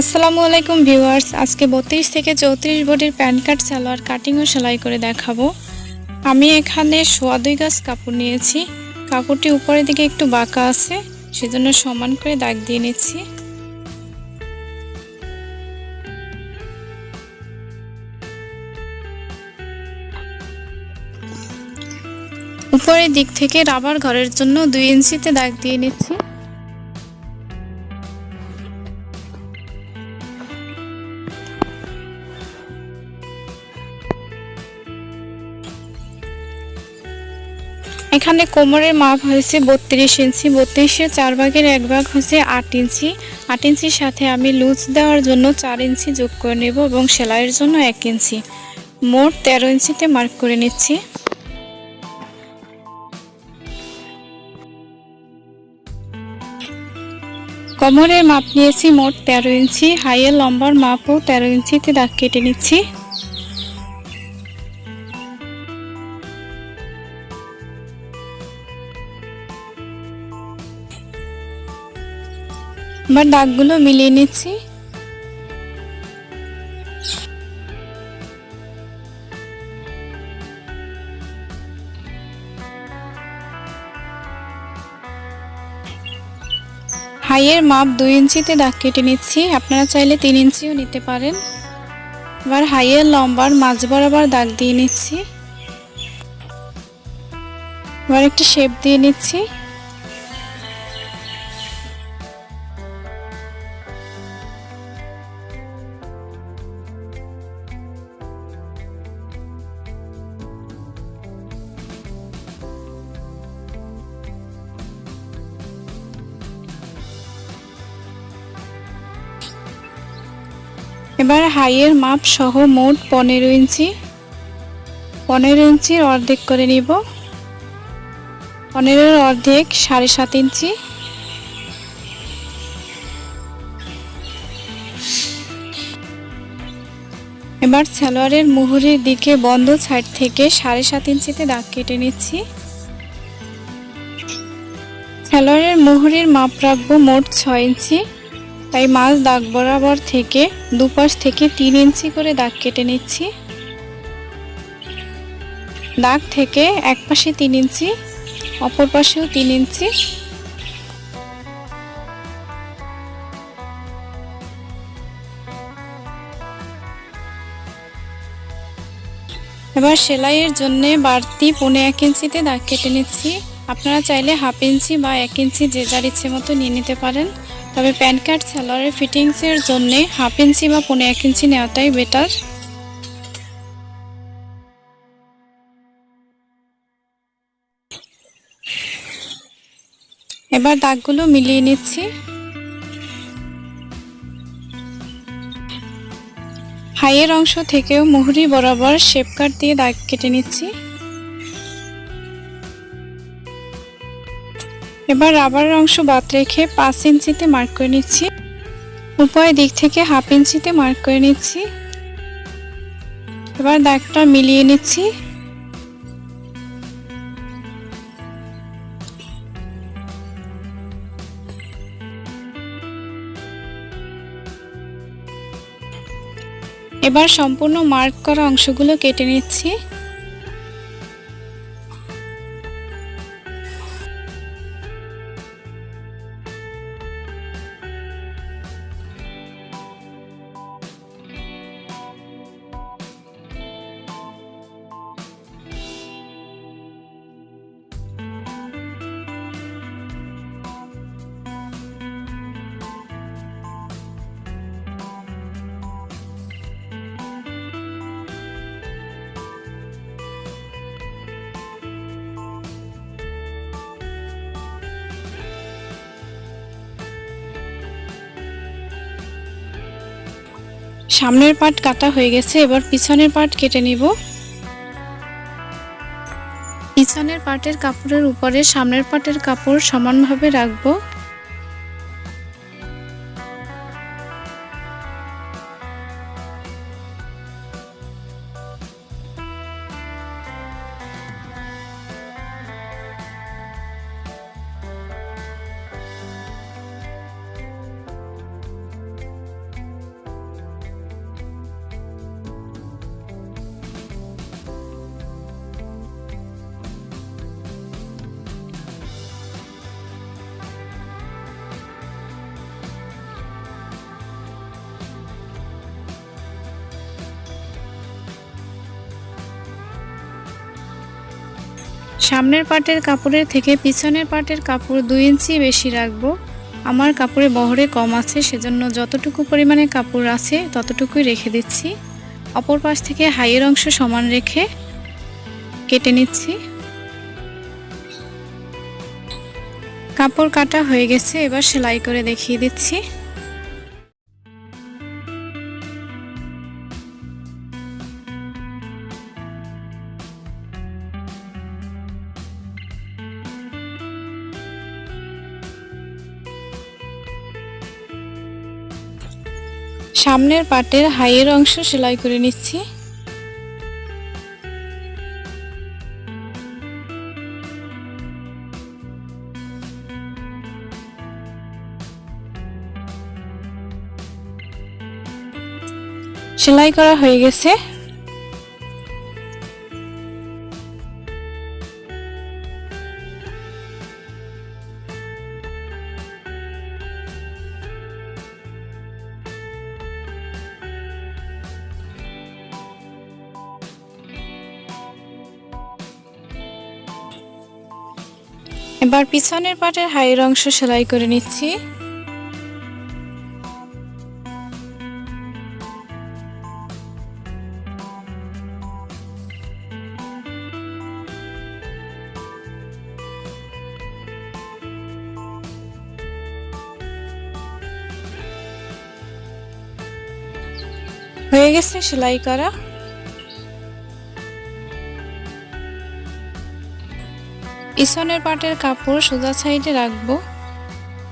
আসসালামু আলাইকুম ভিউয়ার্স, আজকে বত্রিশ থেকে চৌত্রিশ বডির প্যান্ট কাট, সালোয়ার কাটিং ও সেলাই করে দেখাবো। আমি এখানে সোয়া দুই গাছ কাপড় নিয়েছি। কাপড়টি উপরের দিকে একটু বাঁকা আছে, সেজন্য সমান করে দাগ দিয়ে নিচ্ছি। উপরের দিক থেকে রাবার ঘরের জন্য দুই ইঞ্চিতে দাগ দিয়ে নিচ্ছি। এখানে কোমরের মাপ হয়েছে বত্রিশ ইঞ্চি। বত্রিশের চার ভাগের এক ভাগ হচ্ছে আট ইঞ্চি। আট ইঞ্চির সাথে আমি লুজ দেওয়ার জন্য চার ইঞ্চি যোগ করে নেব এবং সেলাইয়ের জন্য এক ইঞ্চি। মোট তেরো ইঞ্চিতে মার্ক করে নিচ্ছি। কোমরের মাপ নিয়েছি মোট তেরো ইঞ্চি। হাইয়ের লম্বার মাপও তেরো ইঞ্চিতে দাগ কেটে নিচ্ছি। এবার দাগগুলো মিলিয়ে নিচ্ছি। হাইয়ের মাপ দুই ইঞ্চিতে দাগ কেটে নিচ্ছি। আপনারা চাইলে তিন ইঞ্চিও নিতে পারেন। এবার হাইয়ের লম্বার মাঝ বরাবর দাগ দিয়ে নিচ্ছি। এবার একটা শেপ দিয়ে নিচ্ছি। এবার হাইয়ের মাপ সহ মোট পনেরো ইঞ্চি। পনেরো ইঞ্চির অর্ধেক করে নিব। পনেরোর অর্ধেক সাড়ে সাত ইঞ্চি। এবার সালোয়ারের মুহুরির দিকে বন্ধ সাইড থেকে সাড়ে সাত ইঞ্চিতে দাগ কেটে নিচ্ছি। সালোয়ারের মুহুরির মাপ রাখব মোট ছয় ইঞ্চি। তাই মাছ দাগ বরাবর থেকে দুপাশ থেকে তিন ইঞ্চি করে দাগ কেটে নিচ্ছি। দাগ থেকে এক পাশে তিন ইঞ্চি, অপর পাশেও তিন ইঞ্চি। এবার সেলাইয়ের জন্য বাড়তি পৌনে এক ইঞ্চিতে দাগ কেটে নিচ্ছি। আপনারা চাইলে হাফ ইঞ্চি বা এক ইঞ্চি যে যার ইচ্ছে মতো নিয়ে নিতে পারেন। তবে প্যান কার্ড সালোয়ারের ফিটিংসের জন্য হাফ ইঞ্চি বা পৌনে এক ইঞ্চি নেওয়াটাই বেটার। এবার দাগগুলো মিলিয়ে নিচ্ছি। হাইয়ের অংশ থেকেও মুহুরি বরাবর শেপ কাট দিয়ে দাগ কেটে নিচ্ছি। এবার রাবারের অংশ বাদ রেখে পাঁচ ইঞ্চিতে মার্ক করে নিচ্ছি। উপরের দিক থেকে হাফ ইঞ্চিতে মার্ক করে নিচ্ছি। এবার দাগটা মিলিয়ে নিচ্ছি। এবার সম্পূর্ণ মার্ক করা অংশগুলো কেটে নিচ্ছি। সামনের পার্ট কাটা হয়ে গেছে, এবার পিছনের পার্ট কেটে নিব। পিছনের পার্টের কাপড়ের উপরে সামনের পার্টের কাপড় সমানভাবে রাখব। সামনের পাটের কাপড়ের থেকে পিছনের পাটের কাপড় দুই ইঞ্চি বেশি রাখব। আমার কাপড়ে বহরে কম আছে, সেজন্য যতটুকু পরিমাণে কাপড় আছে ততটুকুই রেখে দিচ্ছি। অপর পাশ থেকে হাইয়ের অংশ সমান রেখে কেটে নিচ্ছি। কাপড় কাটা হয়ে গেছে, এবার সেলাই করে দেখিয়ে দিচ্ছি। সামনের পাটের হাইয়ের অংশ সেলাই করে নিচ্ছি। সেলাই করা হয়ে গেছে। এবার পিছনের পাটের হাইয়ের অংশ সেলাই করে নিচ্ছি। হয়ে গেছে সেলাই করা। পিছনের পাটের কাপড় সোজা সাইডে রাখব।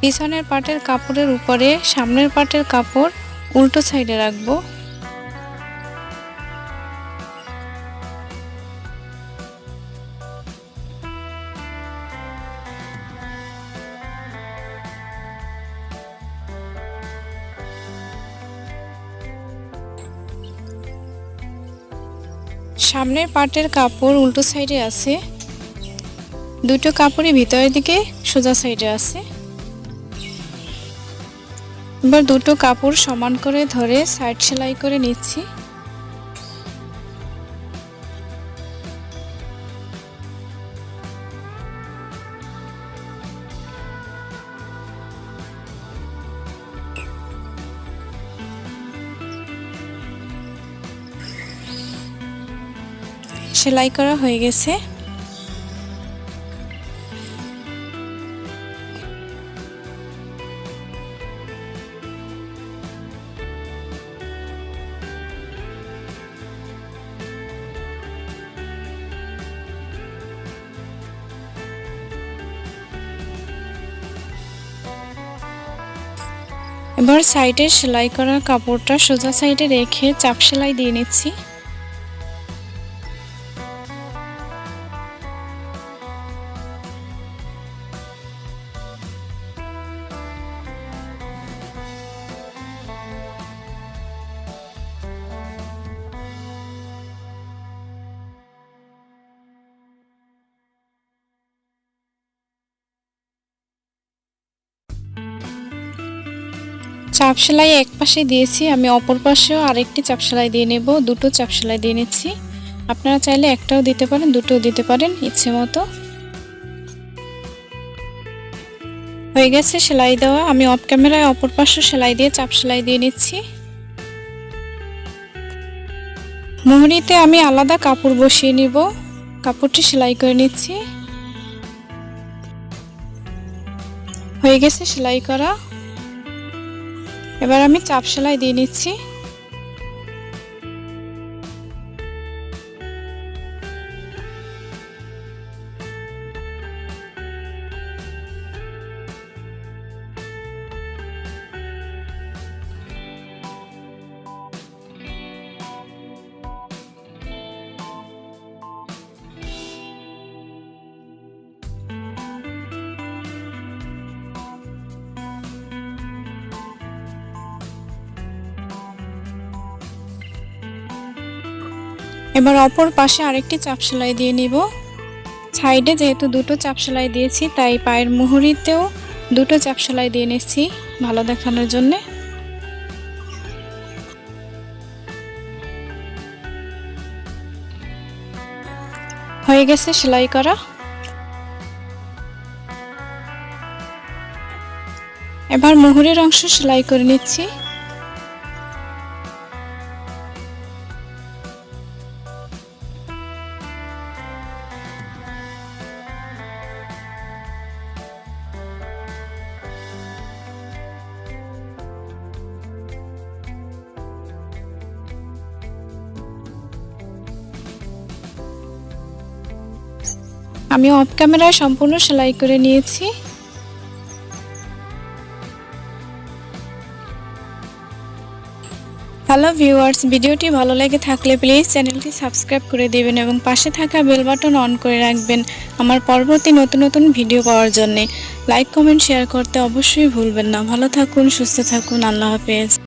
পিছনের পাটের কাপড়ের উপরে, সামনের পাটের কাপড় উল্টো সাইডে রাখব। সামনের পাটের কাপড় উল্টো সাইডে আছে। দুটো কাপড়ই ভিতরের দিকে সোজা সাইডে আছে। এবার দুটো কাপড় সমান করে ধরে সাইড সেলাই করে নিচ্ছি। সেলাই করা হয়ে গেছে। এবার সাইডে সেলাই করা কাপড়টা সোজা সাইডে রেখে চাপ সেলাই দিয়ে নিচ্ছি। চাপ সেলাই এক পাশে দিয়েছি, আমি অপর পাশেও আরেকটি চাপ সেলাই দিয়ে নেব, দুটো চাপ সেলাই দিয়ে নিচ্ছি। আপনারা চাইলে একটাও দিতে পারেন, দুটোও দিতে পারেন, ইচ্ছে মতো। হয়ে গেছে সেলাই দেওয়া, আমি অফ ক্যামেরায় অপর পাশে সেলাই দিয়ে, চাপ সেলাই দিয়ে নিচ্ছি। মুহুরিতে আমি আলাদা কাপড় বসিয়ে নিব, কাপড়টি সেলাই করে নিচ্ছি। হয়ে গেছে সেলাই করা। এবার আমি চাপ সেলাই দিয়ে নিচ্ছি। এবার অপর পাশে আরেকটি চাপ সেলাই দিয়ে নিব। সাইডে যেহেতু দুটো চাপ সেলাই দিয়েছি, তাই পায়ের মুহুরিতেও দুটো চাপ সেলাই দিয়ে নিচ্ছি ভালো দেখানোর জন্যে। হয়ে গেছে সেলাই করা। এবার মুহুরের অংশ সেলাই করে নিচ্ছি। আমি অফ ক্যামেরায় সম্পূর্ণ সেলাই করে নিয়েছি। হ্যালো ভিউয়ার্স ভিডিওটি ভালো লেগে থাকলে প্লিজ চ্যানেলটি সাবস্ক্রাইব করে দেবেন এবং পাশে থাকা বেল বাটন অন করে রাখবেন আমার পরবর্তী নতুন নতুন ভিডিও পাওয়ার জন্যে। লাইক কমেন্ট শেয়ার করতে অবশ্যই ভুলবেন না। ভালো থাকুন, সুস্থ থাকুন, আল্লাহ হাফেজ।